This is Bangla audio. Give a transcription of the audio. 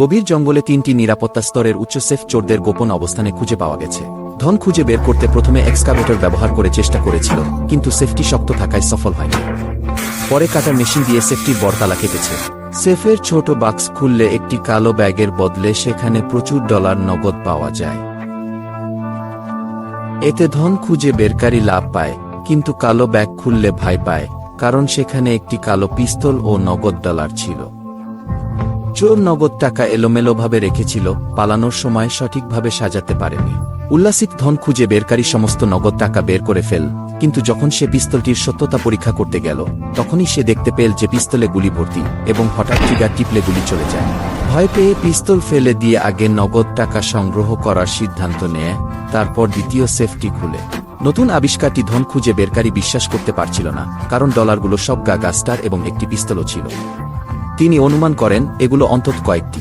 গভীর জঙ্গলে তিনটি নিরাপত্তা স্তরের উচ্চ সেফ চোরদের গোপন অবস্থানে খুঁজে পাওয়া গেছে। ধন খুঁজে বের করতে প্রথমে এক্সকাভেটর ব্যবহার করে চেষ্টা করেছিল, কিন্তু সেফটি শক্ত থাকায় সফল হয়নি। পরে কাটার মেশিন দিয়ে সেফটির বরতালা কেটেছে। সেফের ছোট বাক্স খুললে একটি কালো ব্যাগের বদলে সেখানে প্রচুর ডলার নগদ পাওয়া যায়। এতে ধন খুঁজে বেরকারী লাভ পায়, কিন্তু কালো ব্যাগ খুললে ভয় পায়, কারণ সেখানে একটি কালো পিস্তল ও নগদ ডলার ছিল। চোর নগদ টাকা এলোমেলোভাবে রেখেছিল, পালানোর সময় সঠিকভাবে সাজাতে পারেনি। উল্লাসিত ধন খুঁজে বেরকারী সমস্ত নগদ টাকা বের করে ফেল, কিন্তু যখন সে পিস্তলটির সত্যতা পরীক্ষা করতে গেল, তখনই সে দেখতে পেল যে পিস্তলে গুলি ভর্তি, এবং হঠাৎ ট্রিগার টিপলে গুলি চলে যায়। ভয় পেয়ে পিস্তল ফেলে দিয়ে আগে নগদ টাকা সংগ্রহ করার সিদ্ধান্ত নেয়, তারপর দ্বিতীয় সেফটি খুলে। নতুন আবিষ্কারটি ধন খুঁজে বেরকারী বিশ্বাস করতে পারছিল না, কারণ ডলারগুলো সব গা গাস্টার এবং একটি পিস্তলও ছিল। তিনি অনুমান করেন এগুলো অন্তত কয়েকটি।